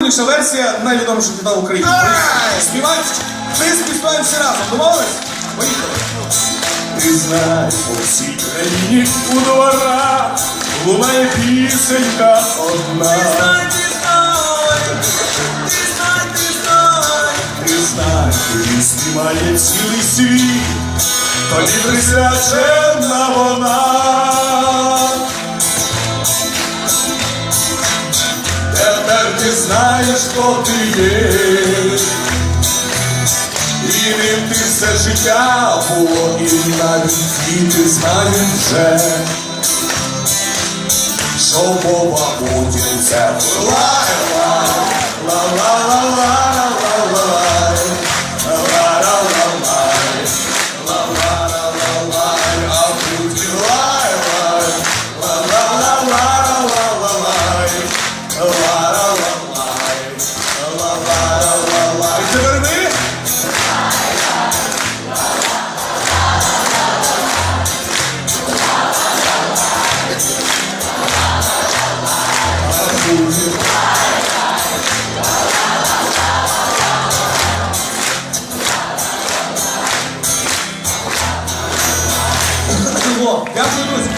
Інша версія найвідоміших хіта України. Співаємо, ми співаємо всі разом. Домовились? Поїхали. Ти знаєш, по всій країні у дворах лунає пісенька одна. Ти знаєш, тобі співає цілий світ, тобі присвячена вона. Тепер ти знаєш, хто ти є. І ним ти все життя було, і навіть діти знають вже, що мова буде це Дякую, друзі.